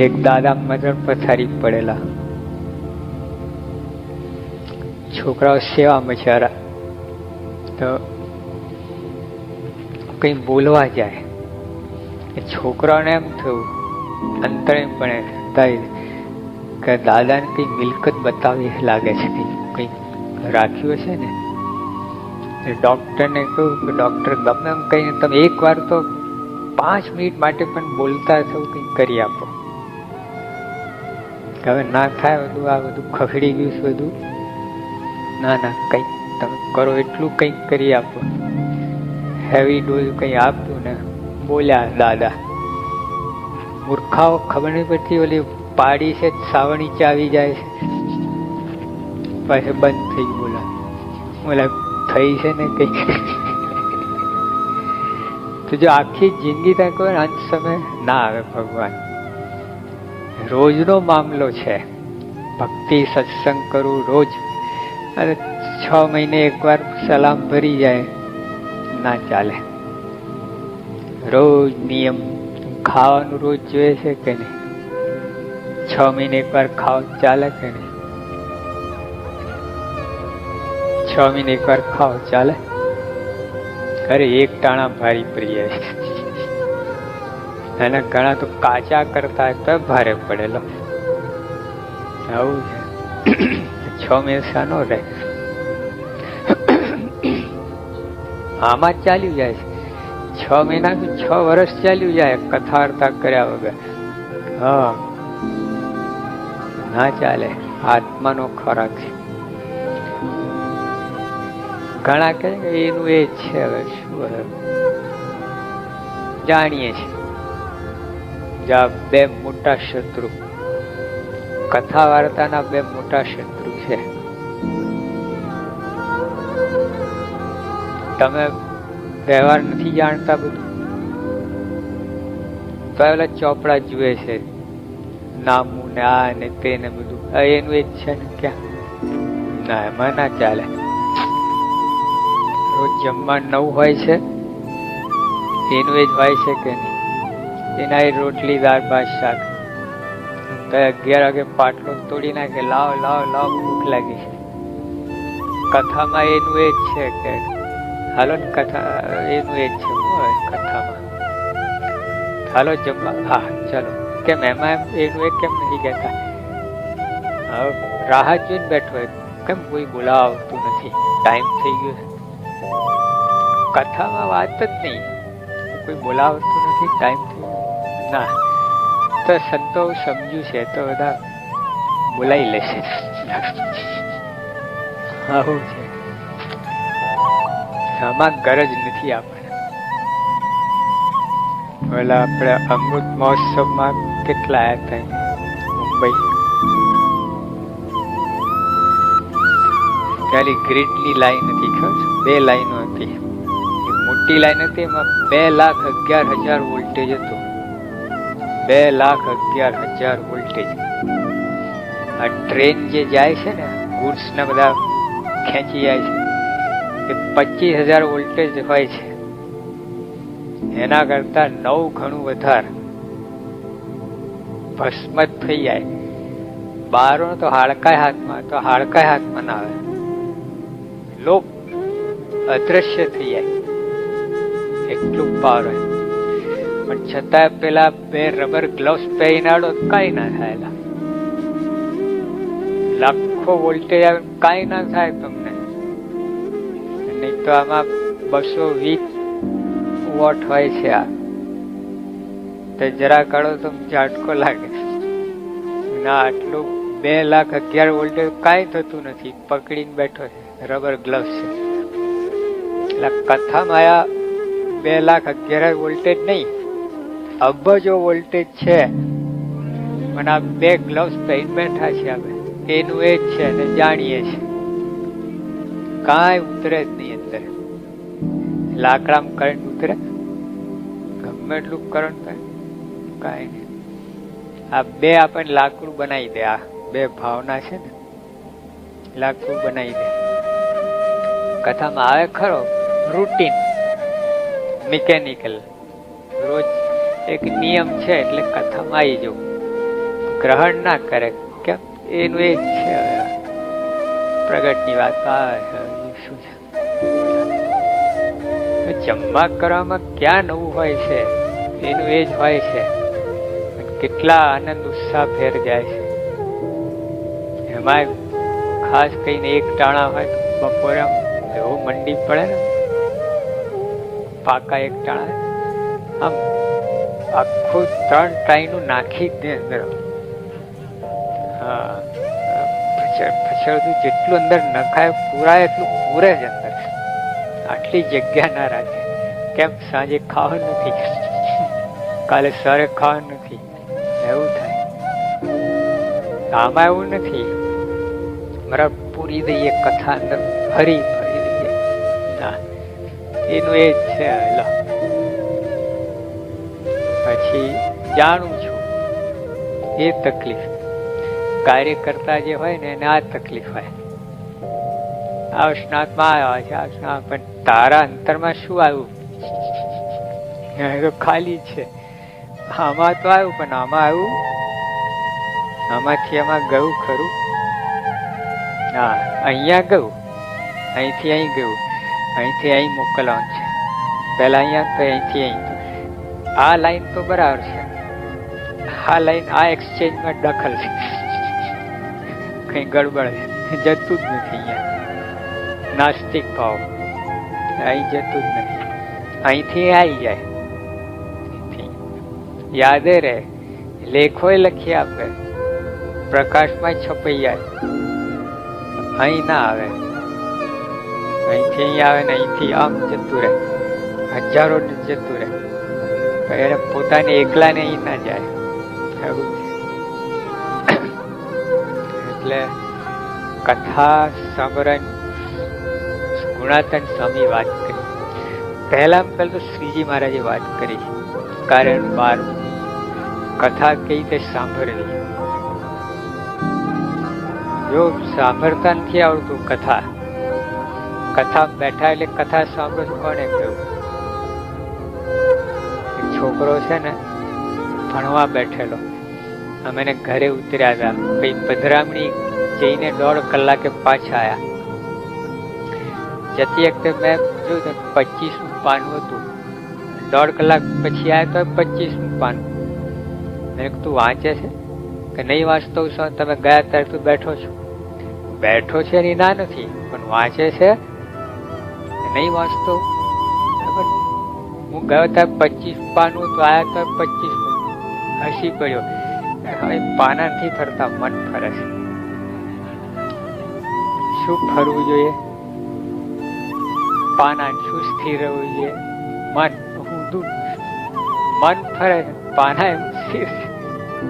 એક દાદા મરણ પથારી પડેલા. છોકરાઓ સેવા મચારા તો કઈ બોલવા જાય. એ છોકરાને એમ થયું, અંતરે પણ કે દાદાને કઈ મિલકત બતાવી લાગે છે કઈ કઈ રાખ્યું છે ને? ડોક્ટરને કહ્યું કે, ડોક્ટર, ગમે એમ કહીને તમે એક વાર તો પાંચ મિનિટ માટે પણ બોલતા થવું કંઈક કરી આપો. હવે ના થાય બધું, આ બધું ખખડી ગયું છે બધું. ના ના, કંઈક તમે કરો એટલું કંઈક કરી આપો. હેવી ડોઝ કંઈ આપતું ને બોલ્યા દાદા. મૂર્ખાઓ ખબર નહીં પડતી, ઓલી પાડી છે સાવણી ચાવી જાય છે. પછી બંધ થઈ ગયું બોલા. બોલા, થઈ છે ને કંઈક તો જો આખી જિંદગી ત્યાં કોઈ અંત સમય ના આવે ભગવાન. રોજનો મામલો છે. ભક્તિ, સત્સંગ કરવું રોજ. અને છ મહિને એકવાર સલામ ભરી જાય, ના ચાલે. રોજ નિયમ, ખાવાનું રોજ જોઈએ છે કે નહીં? છ મહિને એકવાર ખાવ ચાલે કે નહીં? છ મહિને એકવાર ખાવ ચાલે? અરે, એક ટાણા ભારી પ્રિય છે. અને ઘણા તો કાચા કરતા તો ભારે પડેલો. આવું છે. છ નો રહે. આમાં ચાલ્યું જાય છે. છ મહિના છ વર્ષ ચાલ્યું જાય કથા વાર્તા કર્યા વગર. હા. ના ચાલે. આત્માનો ખોરાક છે. ઘણા કે એનું એ છે હવે શું જાણીએ છીએ. જ્યાં બે મોટા શત્રુ. કથા વાર્તાના બે મોટા શત્રુ છે. તમે વ્યવહાર નથી જાણતા બધું? તો પેલા ચોપડા જુએ છે. નામું ને આ ને તે ને બધું. એનું એ છે ને ક્યાં? ના, એમાં ના ચાલે. રોજ જમવા નવું હોય છે. એનું એ જ હોય છે કે એના રોટલી દાળ, ભાત, શાક. તો અગિયાર વાગે પાટલો તોડી નાખે, લાવ લાવ લાવ, ભૂખ લાગી છે. કથામાં એનું એ જ છે કે, હાલો ને કથા, એનું એ જ છે કથામાં? હાલો જમવા, હા, ચલો. કેમ, એમાં એમ, એનું એ કેમ નથી કહેતા? રાહ જોઈને બેઠો કેમ કોઈ બોલાવતું નથી? ટાઈમ થઈ ગયો કથામાં વાત જ નહીં. કોઈ બોલાવતું નથી ટાઈમ ના. તો સંતો સમજુ છે તો બધા બોલાવી લેશે. આવું છે. આમાં ગરજ નથી આપણને. ઓલા આપણે અમૃત મહોત્સવમાં કેટલા આવ્યા હતા મુંબઈ. ખાલી ગ્રીડની લાઈન હતી ખબર? બે લાઈનો હતી. મોટી લાઈન હતી, એમાં બે લાખ અગિયાર હજાર વોલ્ટેજ હતું. બે લાખ અગિયાર હજાર વોલ્ટેજ. આ ટ્રેન જે જાય છે ને ગુડ્સ ને બધા ખેંચી જાય છે. એ પચીસ હજાર વોલ્ટેજ હોય છે. એના કરતા નવ ઘણું વધારે. ભસ્મત થઈ જાય. બારો તો હાડકાય હાથમાં, તો હાડકાય હાથમાં ના આવે. લોક અદ્રશ્ય થઈ જાય. એટલું પાવર હોય. પણ છતાં પેલા બે રબર ગ્લવ્સ પહેરાડો, કઈ ના થાય લાખો વોલ્ટેજ આવે કઈ ના થાય તમને. નહીં તો આમાં બસો વીસ વોટ હોય છે આ. તો જરા કાઢો તો ઝાટકો લાગે. ના, આટલું બે લાખ અગિયાર વોલ્ટેજ કાંઈ થતું નથી. પકડીને બેઠો છે રબર ગ્લવ્સ છે. એટલે કથામાં આયા બે લાખ અગિયાર વોલ્ટેજ નહીં. અબજો વોલ્ટેજ છે. પણ આ બે ગ્લવ્સ પહેરીને બેઠા છે અમે. એનું એ જ છે અને જાણીએ છીએ. કાંઈ ઉતરે જ નહીં અંદર. લાકડામાં કરંટ ઉતરે? ગમે એટલું કરંટ થાય? કાંઈ નહીં. આ બે આપણને લાકડું બનાવી દે. આ બે ભાવના છે ને. લાકડું બનાવી દે. કથામાં આવે ખરો? રૂટીન મિકેનિકલ રોજ એક નિયમ છે એટલે કથામાં આવી જવું. ગ્રહણ ના કરે. કેમ? એનું એ જ છે. પ્રગટની વાત. શું છે? જમવા કરવામાં ક્યાં નવું હોય છે? એનું એ જ હોય છે. કેટલા આનંદ, ઉત્સાહ ફેર જાય છે. એમાં ખાસ કહીને એક ટાણા હોય બપોરે એવું મંડી પડે ને. પાકા એક ટાણા. આમ આખું ત્રણ ટાઈનું નાખી દે અંદર. હા ફચડતું જેટલું અંદર નખાય, પૂરાય એટલું પૂરે જ અંદર. આટલી જગ્યા ના રાખે. કેમ? સાંજે ખાવાનું નથી. કાલે સવારે ખાવાનું નથી. એવું થાય. આમાં એવું નથી. બરાબર પૂરી દઈએ કથા અંદર ફરી ફરી દઈએ. ના એનું એ જ છે પછી જાણું છું, એ તકલીફ. કાર્ય કરતા જે હોય ને, એને આ તકલીફ હોય. આ સ્નાતમાં આવ્યા છે, આ પણ તારા અંતરમાં શું આવ્યું? તો ખાલી છે. આમાં તો આવ્યું, પણ આમાં આવ્યું? આમાંથી આમાં ગયું ખરું? હા, અહીંયા ગયું. અહીંથી અહીં ગયું. અહીંથી અહીં મોકલવાનું છે. પહેલા અહીંયા તો અહીંથી અહીં આ લાઈન તો બરાબર છે. આ લાઈન આ એક્સચેન્જમાં દખલ છે. કઈ ગડબડ જતું જ નથી અહીંયા. નાસ્તિક ભાવ. અહીં જતું જ નથી. અહીંથી આવી જાય. યાદે રહે. લેખોય લખી આપે. પ્રકાશમાં છપાઈ જાય. અહીં ના આવે. અહીંથી અહીં આવે ને અહીંથી આમ જતું રહે. હજારો જતું રહે. એને પોતાને એકલાને અહીં ના જાય. એટલે કથા, સમરણ, ગુણાતન સ્વામી વાત કરી. પહેલા પહેલા તો શ્રીજી મહારાજે વાત કરી. કારણ બાર કથા કઈ રીતે સાંભળવી? જો સાંભળતા નથી આવડતું કથા. કથા બેઠા એટલે કથા સાંભળવું કોને કહ્યું? છોકરો છે ને, ભણવા બેઠેલો. અમે એને ઘરે ઉતર્યા હતા. પછી પધરામણી જઈને દોઢ કલાકે પાછા આયા. જતી વખતે મેં જોયું તો પચીસનું પાનું હતું. દોઢ કલાક પછી આવ્યા તો પચીસનું પાન. મેં તું વાંચે છે? કે નહીં વાંચતો છો તમે ગયા ત્યારે તું બેઠો છો? બેઠો છે એની ના નથી. પણ વાંચે છે? નહીં વાંચતો. હું ગયો ત્યારે પચીસ પાનું તો આવ્યા તો પચીસ હસી પડ્યો. હવે પાના નથી ફરતા મન ફરે છે. શું ફરવું જોઈએ? પાના શું સ્થિર રહેવું જોઈએ? મન ઊંધું. મન ફરે પાના એમ સ્થિર છે.